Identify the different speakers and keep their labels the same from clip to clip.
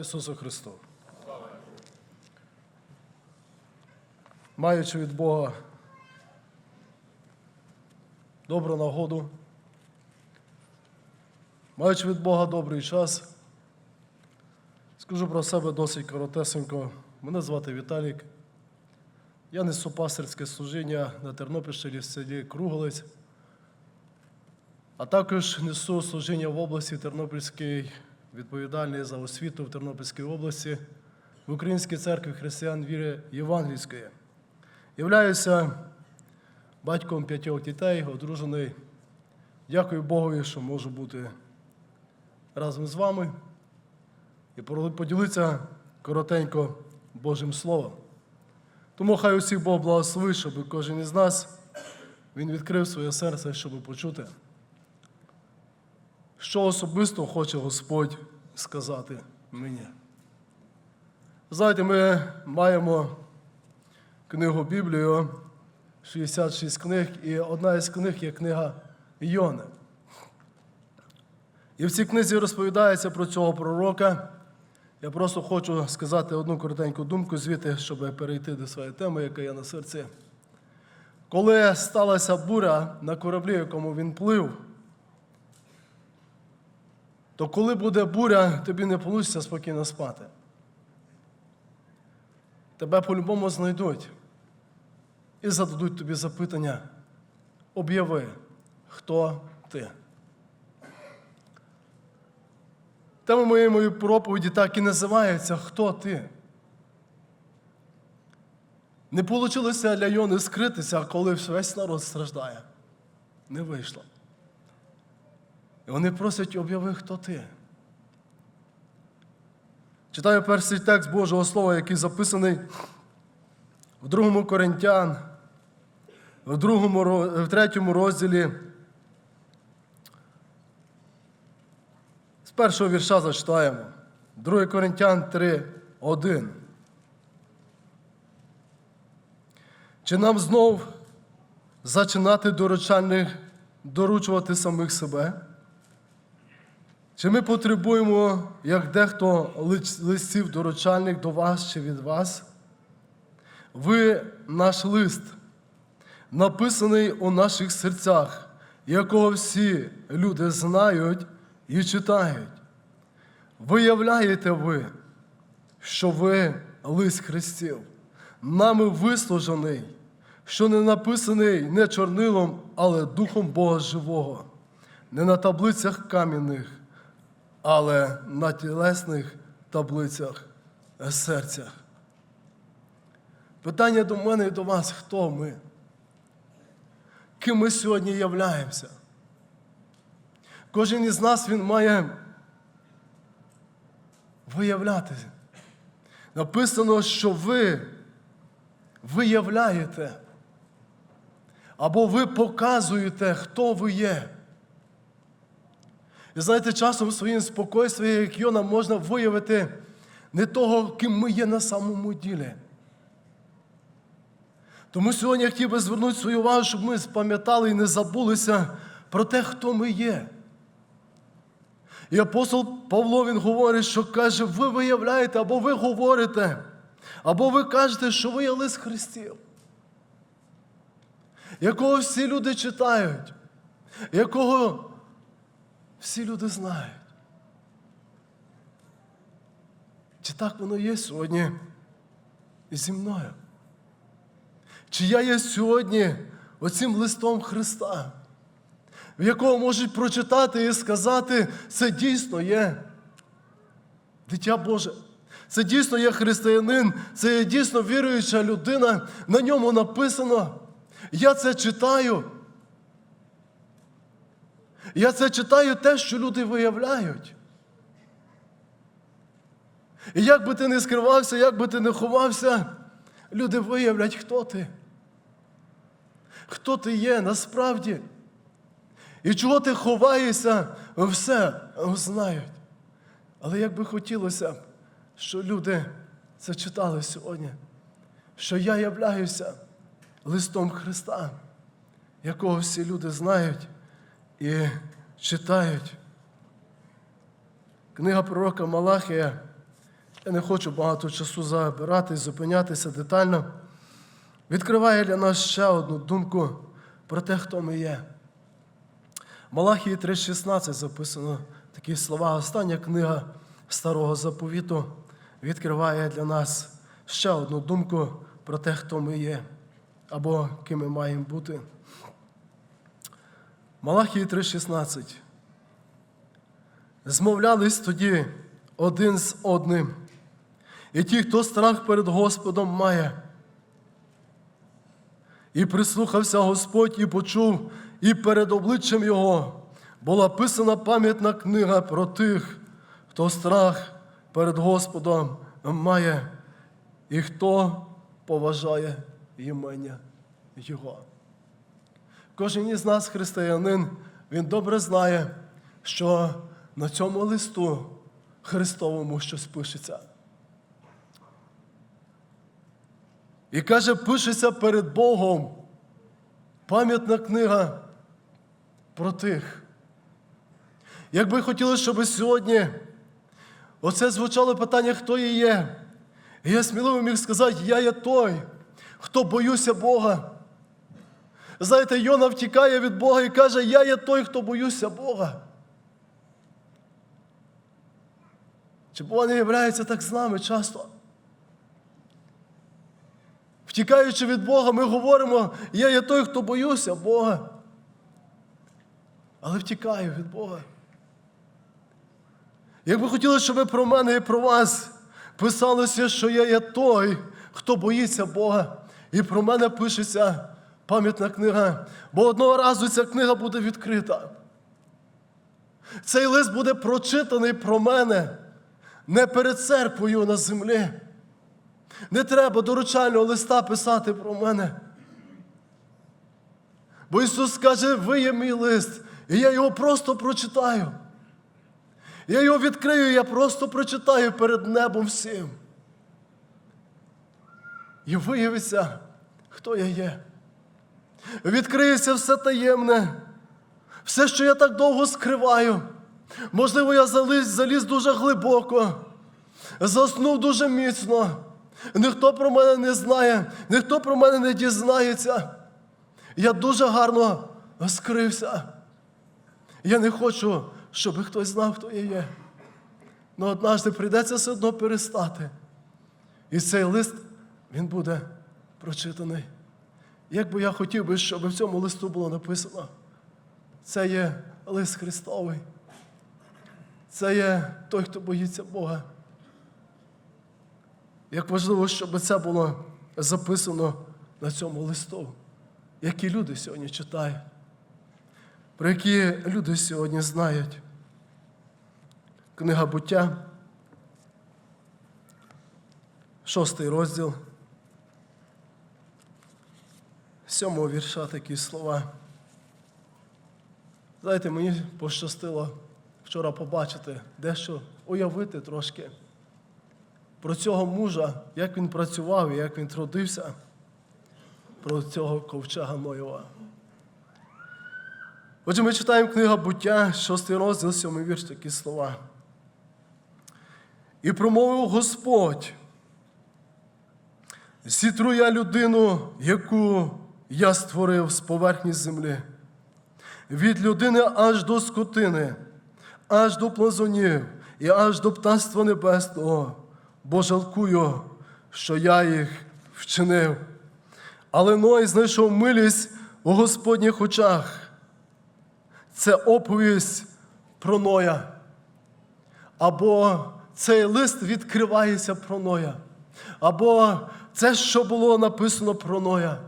Speaker 1: Ісусу Христу! Маючи від Бога добру нагоду, маючи від Бога добрий час, скажу про себе досить коротесенько. Мене звати Віталік. Я несу пастирське служіння на Тернопільщині в селі Круголець, а також несу служіння в області Тернопільській, відповідальний за освіту в Тернопільській області, в Українській церкві християн віри Євангельської. Являюся батьком п'ятьох дітей, одружений. Дякую Богові, що можу бути разом з вами і поділитися коротенько Божим Словом. Тому хай усіх Бог благословить, щоб кожен із нас він відкрив своє серце, щоб почути, що особисто хоче Господь сказати мені. Знаєте, ми маємо книгу Біблію, 66 книг, і одна із книг є книга Йони. І в цій книзі розповідається про цього пророка. Я просто хочу сказати одну коротеньку думку звідти, щоб перейти до своєї теми, яка є на серці. Коли сталася буря на кораблі, якому він плив, то коли буде буря, тобі не вийде спокійно спати. Тебе по-любому знайдуть і зададуть тобі запитання. Об'яви, хто ти. Тема моєї проповіді так і називається Хто ти? Не вийшло для Йони скритися, коли весь народ страждає. Не вийшло. І вони просять об'яви, хто ти. Читаю перший текст Божого Слова, який записаний в другому Коринтян, в, другому, в третьому розділі. З першого вірша зачитаємо. 2 Коринтян 3, 1. Чи нам знов зачинати доручальних, доручувати самих себе? Чи ми потребуємо, як дехто листів доручальних до вас чи від вас? Ви наш лист, написаний у наших серцях, якого всі люди знають і читають. Виявляєте ви, що ви лист Христів, нами вислужений, що не написаний не чорнилом, але Духом Бога Живого, не на таблицях кам'яних, але на тілесних таблицях серцях. Питання до мене і до вас, хто ми? Ким ми сьогодні являємося? Кожен із нас він має виявлятися. Написано, що ви виявляєте або ви показуєте, хто ви є. І знаєте, часом своїм спокойством, як Йона, можна виявити не того, ким ми є на самому ділі. Тому сьогодні я хотів би звернути свою увагу, щоб ми спам'ятали і не забулися про те, хто ми є. І апостол Павло він говорить, що каже, ви виявляєте, або ви говорите, або ви кажете, що ви є лист Христів, якого всі люди читають, якого всі люди знають. Чи так воно є сьогодні зі мною? Чи я є сьогодні оцим листом Христа? в якого можуть прочитати і сказати, це дійсно є дитя Боже. Це дійсно є християнин, це є дійсно віруюча людина. На ньому написано. Я це читаю. Я це читаю те, що люди виявляють. І як би ти не скривався, як би ти не ховався, люди виявлять, хто ти. Хто ти є насправді. І чого ти ховаєшся, все знають. Але як би хотілося, що люди це читали сьогодні, що я являюся листом Христа, якого всі люди знають і читають. Книга пророка Малахія, Я не хочу багато часу забирати, зупинятися детально. Відкриває для нас ще одну думку про те, хто ми є. Малахії 3,16 записано такі слова. Остання книга Старого Заповіту відкриває для нас ще одну думку про те, хто ми є, або ким ми маємо бути. Малахії 3,16. Змовлялись тоді один з одним. І ті, хто страх перед Господом має. І прислухався Господь і почув, і перед обличчям Його була писана пам'ятна книга про тих, хто страх перед Господом має, і хто поважає імення Його. Кожен із нас, християнин, він добре знає, що на цьому листу Христовому щось пишеться. І каже, пишеться перед Богом пам'ятна книга про тих. Як би хотілося, щоб сьогодні оце звучало питання, хто я є. І я сміливо міг сказати, я є той, хто боюся Бога. Знаєте, Йона втікає від Бога і каже, я є той, хто боюся Бога. Чи Бог не являється так з нами часто? Втікаючи від Бога, ми говоримо, я є той, хто боюся Бога. Але втікаю від Бога. Як би хотілося, щоб про мене і про вас писалося, що я є той, хто боїться Бога. І про мене пишеться пам'ятна книга. Бо одного разу ця книга буде відкрита. Цей лист буде прочитаний про мене не перед церквою на землі. Не треба доручального листа писати про мене. Бо Ісус каже, ви є мій лист, і я його просто прочитаю. Я його відкрию, я просто прочитаю перед небом всім. І виявиться, хто я є. Відкриється все таємне, все, що я так довго скриваю. Можливо, я заліз, заліз дуже глибоко, заснув дуже міцно. Ніхто про мене не знає, ніхто про мене не дізнається. Я дуже гарно скрився. Я не хочу, щоб хтось знав, хто я є. Але однажды прийдеться все одно перестати. І цей лист, він буде прочитаний. Як би я хотів би, щоб в цьому листу було написано, це є лист Христовий. Це є той, хто боїться Бога. Як важливо, щоб це було записано на цьому листу, які люди сьогодні читають, про які люди сьогодні знають. Книга буття, шостий розділ, сьомого вірша такі слова. Знаєте, мені пощастило вчора побачити, дещо уявити трошки про цього мужа, як він працював і як він трудився, про цього ковчега Ноєва. Отже, ми читаємо книга буття, 6 розділ, 7 вірш, такі слова. І промовив Господь, зітру я людину, яку я створив з поверхні землі, від людини аж до скотини, аж до плазунів і аж до птаства небесного, бо жалкую, що я їх вчинив. Але Ной знайшов милість у Господніх очах. Це оповість про Ноя. Або цей лист відкривається про Ноя. Або це, що було написано про Ноя.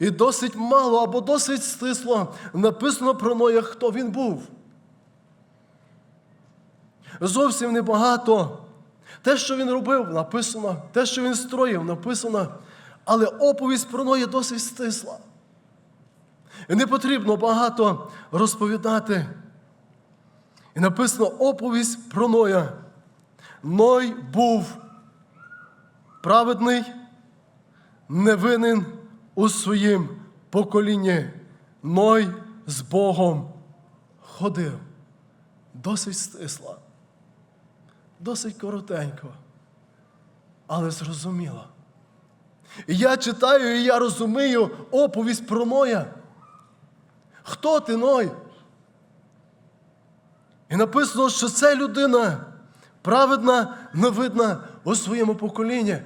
Speaker 1: І досить мало, або досить стисло написано про Ноя, хто він був. Зовсім небагато. Те, що він робив, написано, те, що він строїв, написано. Але оповість про Ноя досить стисла. І не потрібно багато розповідати. І написано оповість про Ноя. Ной був праведний, невинен у своїм поколінні. Ной з Богом ходив. Досить стисла. досить коротенько, але зрозуміло. І я читаю, і я розумію оповість про Ноя. Хто ти Ной? І написано, що це людина праведна, невидна у своєму поколінні.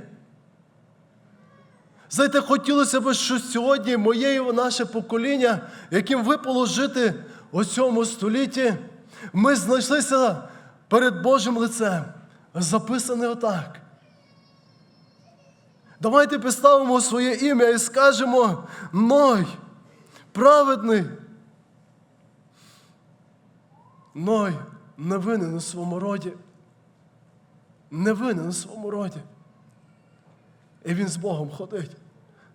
Speaker 1: Знаєте, хотілося б, що сьогодні моє і наше покоління, яким випало жити у цьому столітті, ми знайшлися перед Божим лицем. Записане отак. Давайте поставимо своє ім'я і скажемо Ной, праведний. Ной не винен у своєму роді. Не винен у своєму роді. І він з Богом ходить.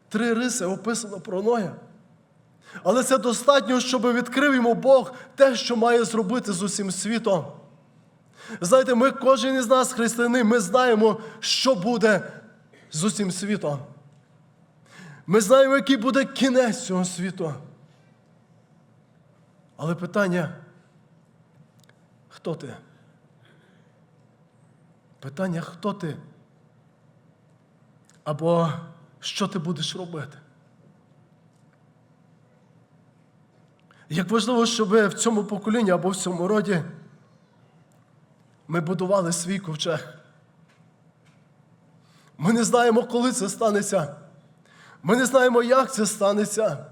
Speaker 1: Три риси описано про Ноя. Але це достатньо, щоб відкрив йому Бог те, що має зробити з усім світом. Знаєте, ми, кожен із нас, християни, ми знаємо, що буде з усім світом. Ми знаємо, який буде кінець цього світу. Але питання, хто ти? Питання, хто ти? Або що ти будеш робити? Як важливо, щоб в цьому поколінні або в цьому роді ми будували свій ковчег. Ми не знаємо, коли це станеться. Ми не знаємо, як це станеться,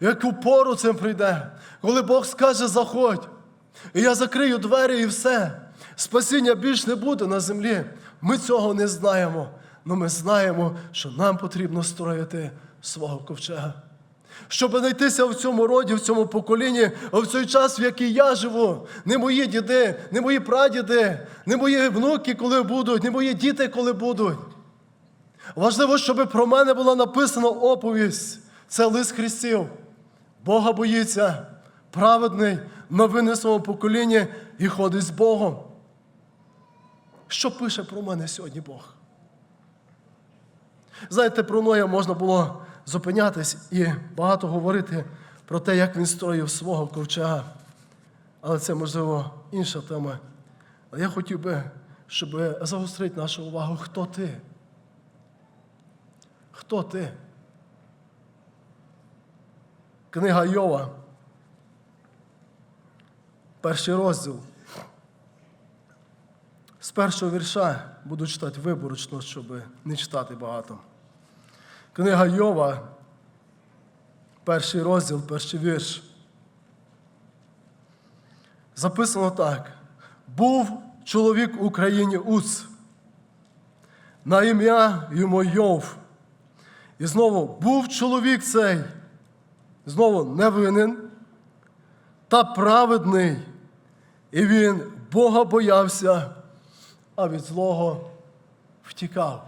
Speaker 1: яку пору це прийде, коли Бог скаже, заходь. І я закрию двері і все. Спасіння більш не буде на землі. Ми цього не знаємо. Але ми знаємо, що нам потрібно строїти свого ковчега. Щоб знайтися в цьому роді, в цьому поколінні, в цей час, в який я живу, не мої діди, не мої прадіди, не мої внуки, коли будуть, не мої діти, коли будуть. Важливо, щоб про мене була написана оповість. Це лист Христів. Бога боїться, праведний, новини своєму поколінні і ходить з Богом. Що пише про мене сьогодні Бог? Знаєте, про Ноя можна було зупинятись і багато говорити про те, як він строїв свого ковчега. Але це, можливо, інша тема. Але я хотів би, щоб загострити нашу увагу, хто ти? Хто ти? Книга Йова. Перший розділ. З першого вірша буду читати виборочно, щоб не читати багато. Книга Йова, перший розділ, перший вірш. Записано так. Був чоловік в Україні Уц, на ім'я йому Йов. І знову був чоловік цей, знову невинен та праведний, і він Бога боявся, а від злого втікав.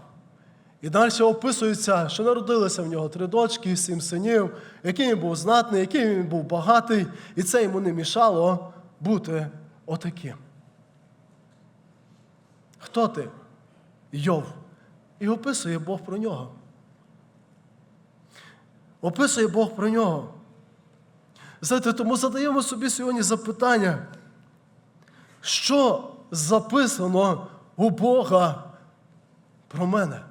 Speaker 1: І далі описується, що народилися в нього три дочки, сім синів, який він був знатний, який він був багатий, і це йому не мішало бути отаким. Хто ти? Йов. І описує Бог про нього. Описує Бог про нього. Знаєте, тому задаємо собі сьогодні запитання, що записано у Бога про мене?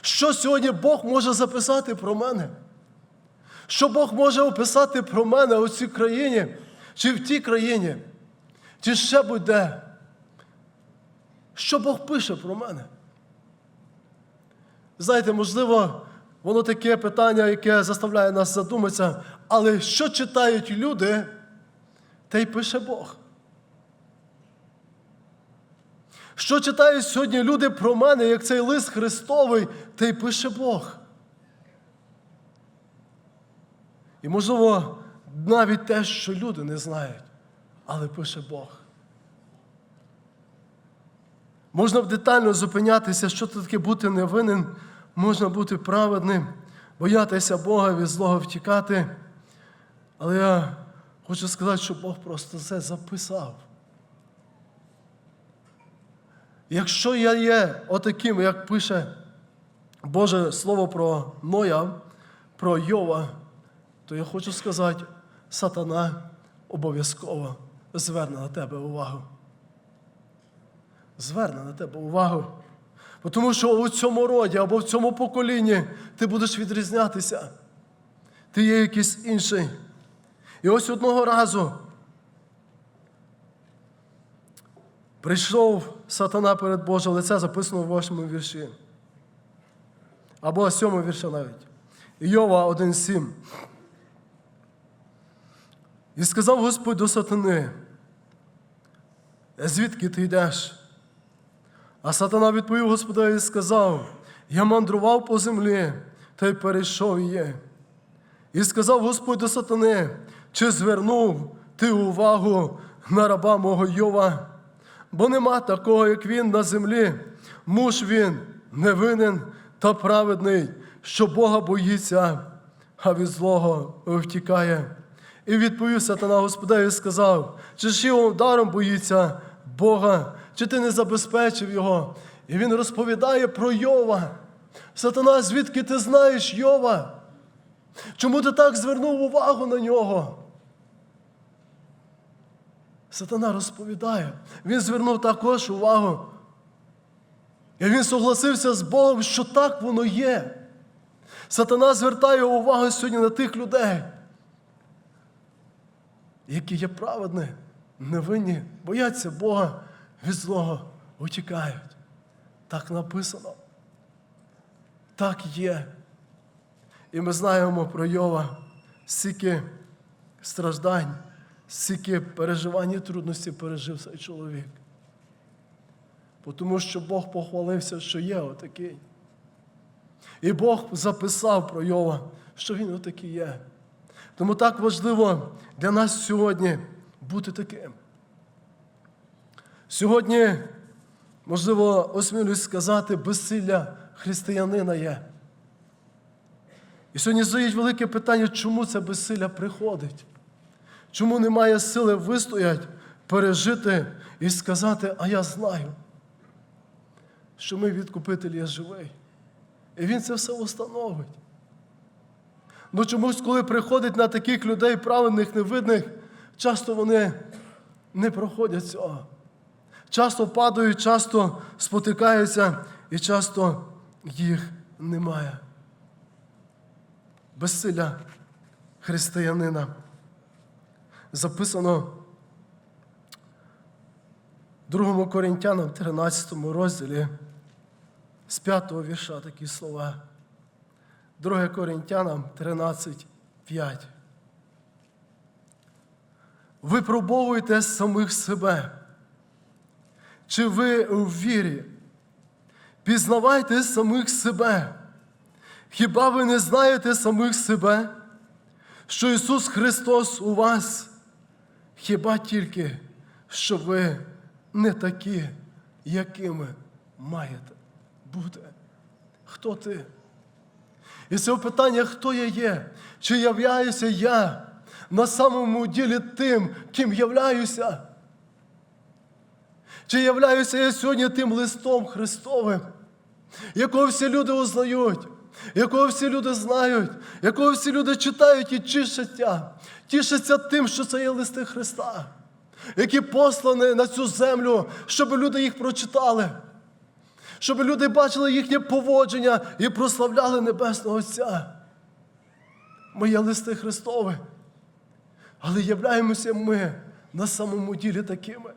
Speaker 1: Що сьогодні Бог може записати про мене? Що Бог може описати про мене у цій країні, чи в тій країні, чи ще будь-де? Що Бог пише про мене? Знаєте, можливо, воно таке питання, яке заставляє нас задуматися, але що читають люди, те й пише Бог. Що читають сьогодні люди про мене, як цей лист Христовий, те й пише Бог. І, можливо, навіть те, що люди не знають, але пише Бог. Можна детально зупинятися, що це таке бути невинним, можна бути праведним, боятися Бога від злого втікати. Але я хочу сказати, що Бог просто це записав. Якщо я є отаким, як пише Боже Слово про Ноя, про Йова, то я хочу сказати, сатана обов'язково зверне на тебе увагу. зверне на тебе увагу. Тому що у цьому роді або в цьому поколінні ти будеш відрізнятися. Ти є якийсь інший. І ось одного разу прийшов сатана перед Боже лице, записано в восьмому вірші. Або сьомому вірші навіть. Йова 1,7. І сказав Господь до сатани, звідки ти йдеш? А сатана відповів Господеві і сказав: Я мандрував по землі та й перейшов її. І сказав Господь до сатани, чи звернув ти увагу на раба мого Йова? Бо нема такого, як він на землі. Муж він невинен та праведний, що Бога боїться, а від злого втікає. І відповів сатана Господеві сказав, чи ж його даром боїться Бога, чи ти не забезпечив його? І він розповідає про Йова. Сатана, звідки ти знаєш Йова? Чому ти так звернув увагу на нього? Сатана розповідає. Він звернув також увагу. І він согласився з Богом, що так воно є. Сатана звертає увагу сьогодні на тих людей, які є праведні, невинні, бояться Бога від злого утікають. Так написано. Так є. І ми знаємо про Йова, стільки страждань, стільки переживань і трудності пережив цей чоловік. Тому що Бог похвалився, що є отакий. І Бог записав про Йова, що він отакий є. Тому так важливо для нас сьогодні бути таким. Сьогодні, можливо, осмілюсь сказати, безсилля християнина є. І сьогодні стоїть велике питання, чому це безсилля приходить? Чому немає сили вистояти, пережити і сказати, а я знаю, що мій відкупитель є живий. І він це все установить. Ну чомусь, коли приходить на таких людей, праведних, невидних, часто вони не проходять цього. Часто падають, часто спотикаються і часто їх немає. Безсилля християнина. Записано в 2 Коринтянам 13 розділі з 5 вірша такі слова. 2 Коринтянам 13, 5. Випробовуйте самих себе. Чи ви у вірі? Пізнавайте самих себе. Хіба ви не знаєте самих себе, що Ісус Христос у вас? Хіба тільки, що ви не такі, якими маєте бути? Хто ти? І це питання, хто я є? Чи являюся я на самому ділі тим, ким являюся? Чи являюся я сьогодні тим листом Христовим, якого всі люди узнають, якого всі люди знають, якого всі люди читають і тішаться, тішаться тим, що це є листи Христа, які послані на цю землю, щоб люди їх прочитали, щоб люди бачили їхнє поводження і прославляли Небесного Отця. Ми є листи Христові, але являємося ми на самому ділі такими.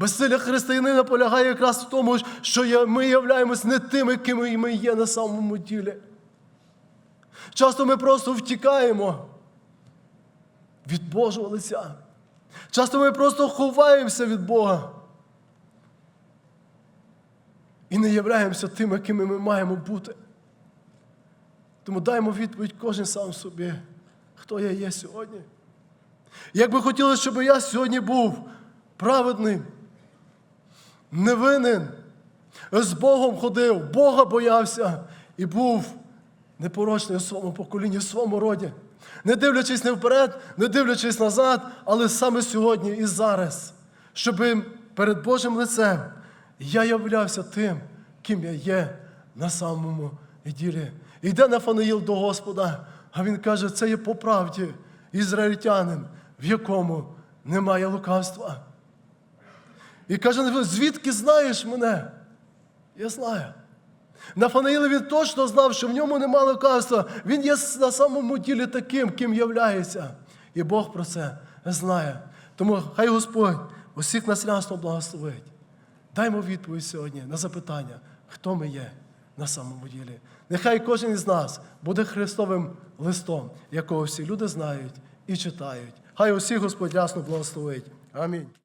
Speaker 1: Безсилля християнина полягає якраз в тому, що ми являємось не тими, ким ми є на самому ділі. Часто ми просто втікаємо від Божого лиця. Часто ми просто ховаємося від Бога. І не являємося тими, кими ми маємо бути. Тому даємо відповідь кожен сам собі, хто я є сьогодні. Як би хотілося, щоб я сьогодні був праведним, невинен, з Богом ходив, Бога боявся і був непорочний у своєму поколінні, в своєму роді. Не дивлячись не вперед, не дивлячись назад, але саме сьогодні і зараз, щоб перед Божим лицем я являвся тим, ким я є на самому ділі. Йде Нафанаїл до Господа, а він каже, це є по правді ізраїльтянин, в якому немає лукавства. І каже, звідки знаєш мене? Я знаю. Нафанаїл він точно знав, що в ньому нема лукавства. Він є на самому ділі таким, ким являється. І Бог про це знає. Тому хай Господь усіх нас рясно благословить. Даймо відповідь сьогодні на запитання, хто ми є на самому ділі. Нехай кожен із нас буде Христовим листом, якого всі люди знають і читають. Хай усіх Господь ясно благословить. Амінь.